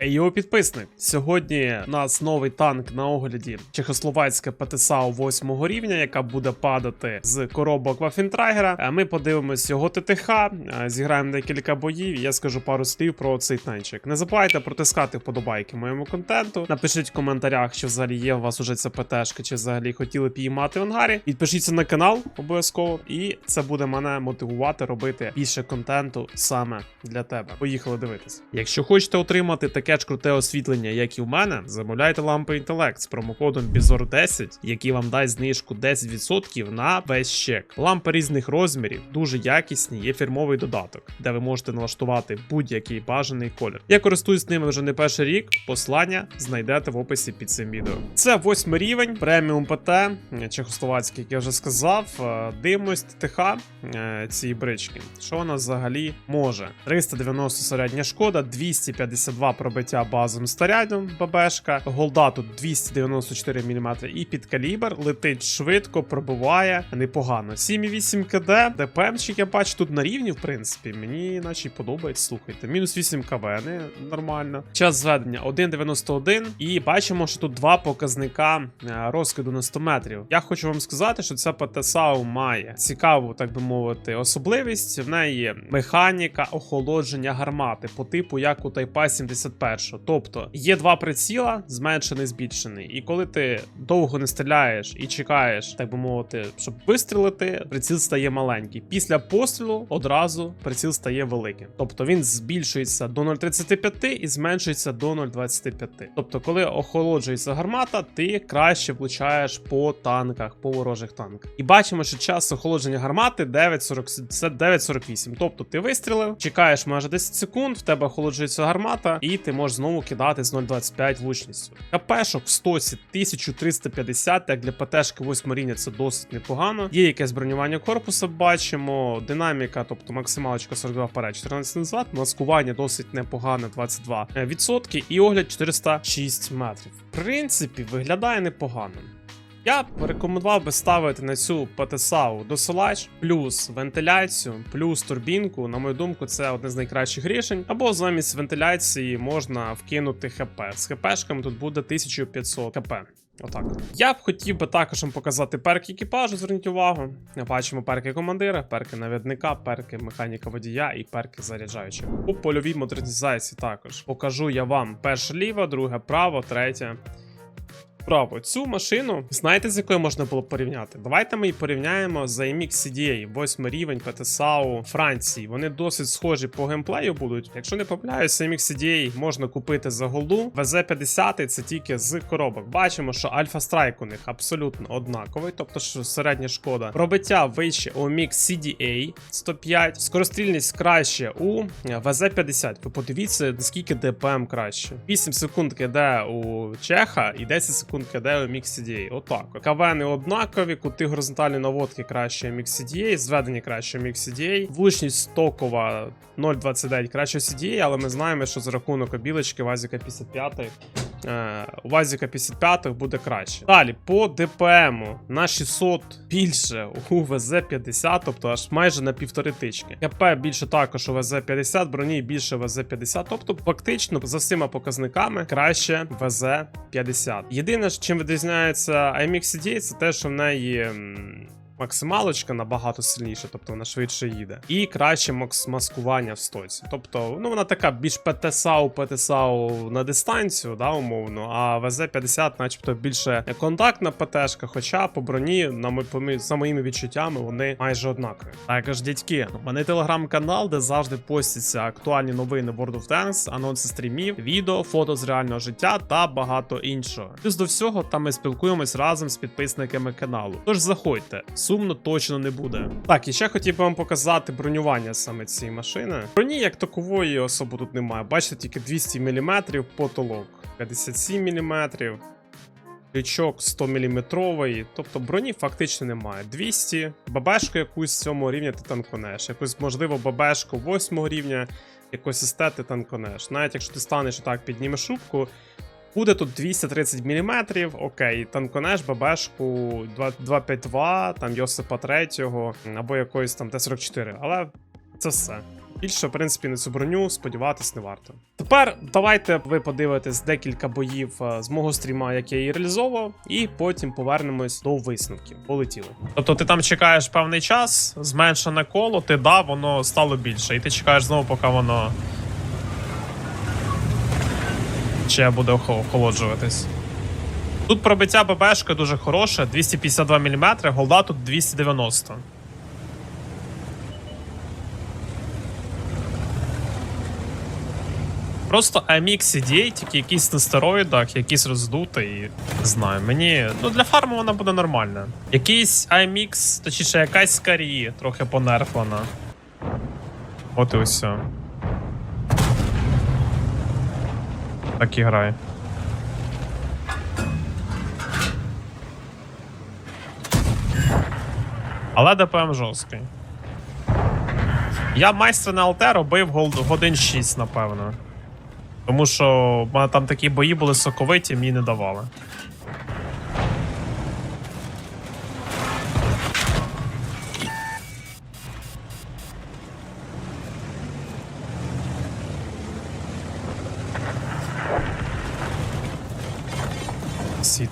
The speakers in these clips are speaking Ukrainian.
Його підписник. Сьогодні у нас новий танк на огляді Чехословацька ПТСАУ 8 рівня, яка буде падати з коробок Вафінтрайгера. Ми подивимось його ТТХ, зіграємо декілька боїв. Я скажу пару слів про цей танчик. Не забувайте протискати вподобайки моєму контенту. Напишіть в коментарях, чи взагалі є у вас уже ця ПТшка, чи взагалі хотіли б її мати в ангарі. Підпишіться на канал обов'язково, і це буде мене мотивувати робити більше контенту саме для тебе. Поїхали дивитись. Якщо хочете отримати таке ж круте освітлення, як і в мене, замовляйте лампи інтелект з промокодом bizor 10 який вам дасть знижку 10% на весь чек. Лампи різних розмірів, дуже якісні, є фірмовий додаток, де ви можете налаштувати будь-який бажаний колір. Я користуюсь ними вже не перший рік. Послання знайдете в описі під цим відео. Це восьмий рівень, преміум ПТ, чехословацький, як я вже сказав. Е, Дивимось ТТХ е, цієї брички. Що вона взагалі може? 390 середня шкода, 252 пробиття базовим снарядом ББшка, голда тут 294 мм і під калібр летить швидко, пробиває непогано. 7,8 КД, ДПМчик я бачу тут на рівні, в принципі. Мені наче й подобається. Слухайте. Мінус 8 КВ, не нормально. Час зведення 1,91. І бачимо, що тут два показника е, розкиду на 100 метрів. Я хочу вам сказати, що ця ПТСАУ має цікаву, так би мовити, особливість. В неї механіка охолодження гармати по типу як у Тайпа 71. Тобто є два приціла, зменшений, збільшений. І коли ти довго не стріляєш і чекаєш, так би мовити, щоб вистрілити, приціл стає маленький. Після пострілу одразу приціл стає великим. Тобто він збільшується до 0,35 і зменшується до 0,25. Тобто, коли охолоджується гармата, ти краще влучаєш по танках, по ворожих танках. І бачимо, що час охолодження гармати 9,48. Тобто ти вистрілив, чекаєш майже 10 секунд, в тебе охолоджується гармата, і ти можеш знову кидати з 0,25 влучністю. КПшок в стосі 1350, як для ПТшки 8 рівня це досить непогано. Є якесь бронювання корпуса, бачимо, динаміка, тобто максималочка 42 вперед, 14 назад, маскування досить непогане, 22%, і огляд 406 метрів. В принципі, виглядає непогано. Я б рекомендував би ставити на цю ПТСАУ досилач, плюс вентиляцію, плюс турбінку. На мою думку, це одне з найкращих рішень. Або замість вентиляції можна вкинути ХП. З ХПшками тут буде 1500 ХП. Отак. Я б хотів би також вам показати перки екіпажу, зверніть увагу. Бачимо перки командира, перки навідника, перки механіка водія і перки заряджаючих. У польовій модернізації також покажу я вам перше ліво, друге право, третє Право, цю машину, знаєте, з якою можна було порівняти? Давайте ми її порівняємо з AMX CDA, 8 рівень ПТСАУ Франції. Вони досить схожі по геймплею будуть. Якщо не помиляюсь, AMX CDA можна купити за голду. ВЗ-50 це тільки з коробок. Бачимо, що Альфа Страйк у них абсолютно однаковий, тобто що середня шкода. Пробиття вище у MX CDA 105, скорострільність краще у ВЗ-50. Ви подивіться, наскільки ДПМ краще. 8 секунд киде у Чеха і 10 секунд у MixCDA. Отак. Кавени однакові, кути горизонтальні наводки краще MixCDA, зведені краще MixCDA, влучність стокова 0,29 краще CDA, але ми знаємо, що за рахунок обілочки Вазіка 55 е, у Вазіка 55 буде краще. Далі, по ДПМу на 600 більше у ВЗ-50, тобто аж майже на півтори тички. КП більше також у ВЗ-50, броні більше ВЗ-50, тобто фактично за всіма показниками краще ВЗ-50. Єдине, чим відрізняється IMX CDA, це те, що в неї. Максималочка набагато сильніша, тобто вона швидше їде. І краще макс маскування в стоці. Тобто, ну вона така більш ПТСАУ, ПТСАУ на дистанцію, да, умовно, а ВЗ-50, начебто, більше контактна ПТшка, хоча по броні, на мо- по за моїми відчуттями, вони майже однакові. Також, дядьки, у мене телеграм-канал, де завжди постяться актуальні новини World of Tanks, анонси стрімів, відео, фото з реального життя та багато іншого. Плюс до всього, там ми спілкуємось разом з підписниками каналу. Тож заходьте, сумно точно не буде. Так, і ще хотів би вам показати бронювання саме цієї машини. Броні як такової особо тут немає. Бачите, тільки 200 мм потолок, 57 мм. Лючок 100 мм, тобто броні фактично немає. 200, ББшку якусь 7 рівня ти танконеш, якусь, можливо, ББшку 8 рівня, якусь СТ ти танконеш. Навіть якщо ти станеш так піднімеш шубку, буде тут 230 мм, окей, танконеш ББшку 2- 252, там Йосипа 3 або якоїсь там Т-44, але це все. Більше, в принципі, на цю броню сподіватись не варто. Тепер давайте ви подивитесь декілька боїв е, з мого стріма, як я її реалізовував, і потім повернемось до висновків. Полетіли. Тобто ти там чекаєш певний час, зменшене коло, ти дав, воно стало більше, і ти чекаєш знову, поки воно ще буде охо- охолоджуватись. Тут пробиття ББшки дуже хороше, 252 мм, голда тут 290. Просто AMX CDA, тільки якийсь на стероїдах, якийсь роздутий, не знаю. Мені. Ну для фарму вона буде нормальна. Якийсь AMX, точніше, якась скарі, трохи понерфлена. От і усе. Так і грає. Але ДПМ жорсткий. Я майстра на ЛТ робив годин 6, напевно. Тому що в мене там такі бої були соковиті, мені не давали.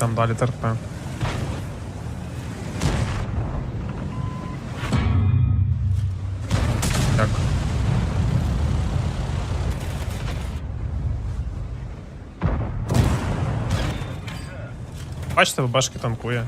Там далі терпе. Дякую. Бачите, башки танкує.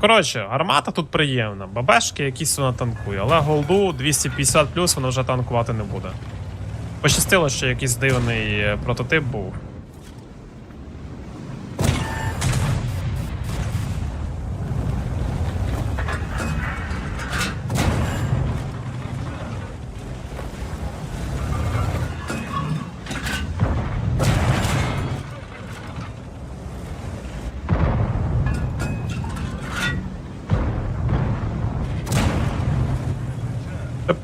Коротше, гармата тут приємна. Бабешки якісь вона танкує, але голду 250 плюс вона вже танкувати не буде. Пощастило, що якийсь дивний е, прототип був.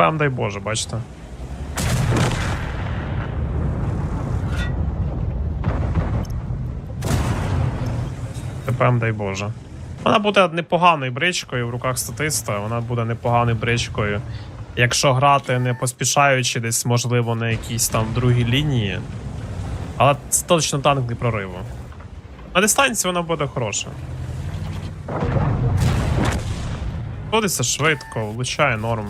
ТПМ, дай Боже, бачите. ТПМ, дай Боже. Вона буде непоганою бричкою в руках статиста, вона буде непоганою бричкою. Якщо грати не поспішаючи, десь, можливо, на якійсь там другій лінії. Але це точно танк не прориву. На дистанції вона буде хороша. Ходиться швидко, влучає норм.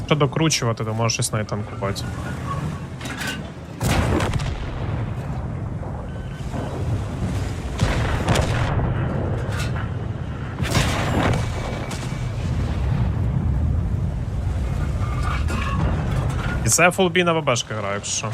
Якщо докручувати, то може щось навіть танкувати. І це фулбі на грає, якщо що.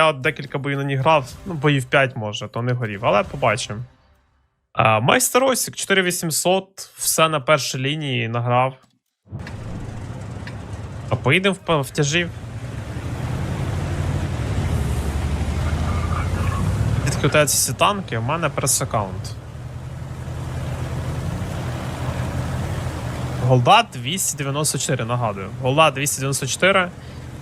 Я от декілька боїв на ній грав, ну, боїв 5 може, то не горів, але побачимо. А, Майстер Осік 4800, все на першій лінії награв. А поїдемо в, в тяжів. Відкрутаються всі танки, у мене прес-аккаунт. Голда 294, нагадую. Голда 294,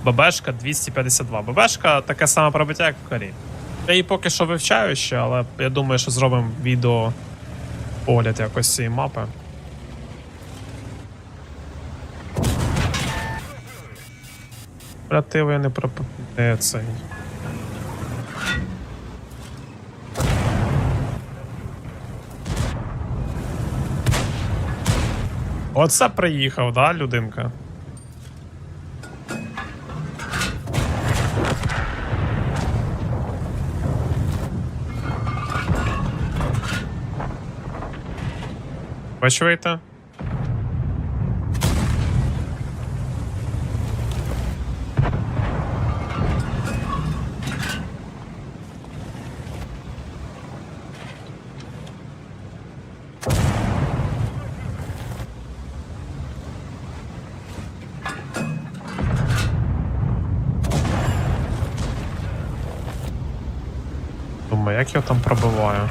ББшка 252. ББшка таке саме пробиття, як в карі. Я її поки що вивчаю ще, але я думаю, що зробимо відео огляд якось цієї мапи. Оперативу я не проп... Цей. Оце приїхав, да, людинка? Накачивайте. Думаю, як я там пробиваю?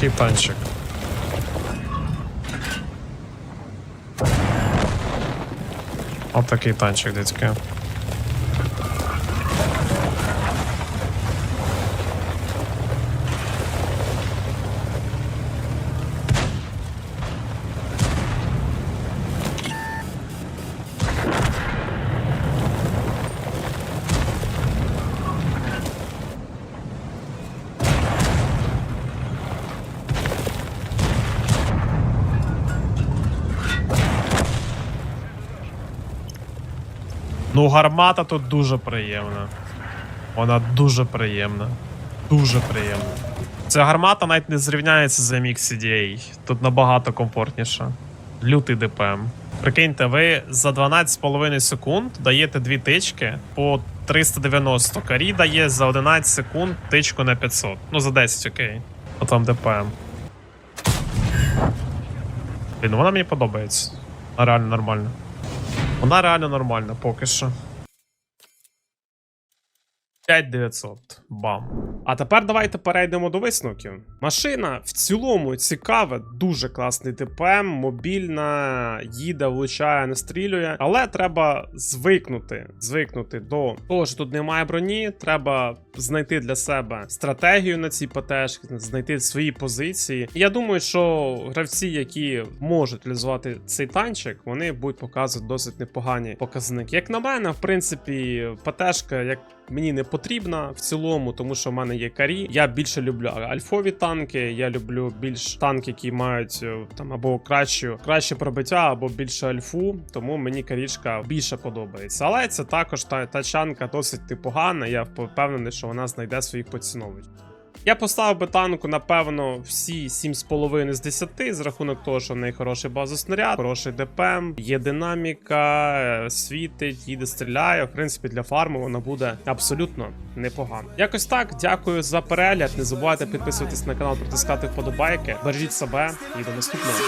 Такий танчик. От такий танчик, дядьки. Ну, гармата тут дуже приємна. Вона дуже приємна. Дуже приємна. Ця гармата навіть не зрівняється з MX CDA. Тут набагато комфортніше. Лютий ДПМ. Прикиньте, ви за 12,5 секунд даєте дві тички по 390. Карі дає за 11 секунд тичку на 500. Ну, за 10, окей. А там ДПМ. Блін, ну вона мені подобається. Реально нормальна. Вона реально нормальна поки що. 5900. Бам. А тепер давайте перейдемо до висновків. Машина в цілому цікава, дуже класний ТПМ, мобільна, їде, влучає, настрілює. Але треба звикнути, звикнути до того, що тут немає броні. Треба знайти для себе стратегію на цій ПТшці, знайти свої позиції. Я думаю, що гравці, які можуть реалізувати цей танчик, вони будуть показувати досить непогані показники. Як на мене, в принципі, ПТшка, як мені не потрібна в цілому, тому що в мене є карі. Я більше люблю альфові танки. Я люблю більш танки, які мають е, там або кращу, краще пробиття, або більше альфу. Тому мені карічка більше подобається. Але це також та тачанка досить непогана. Я впевнений, що вона знайде своїх поціновувачів. Я поставив би танку, напевно, всі 7,5 з 10 з рахунок того, що в неї хороший базоснаряд, хороший ДПМ, є динаміка, е, світить, їде, стріляє. В принципі, для фарму вона буде абсолютно непогана. Якось так. Дякую за перегляд. Не забувайте підписуватись на канал, протискати вподобайки. Бережіть себе і до наступного.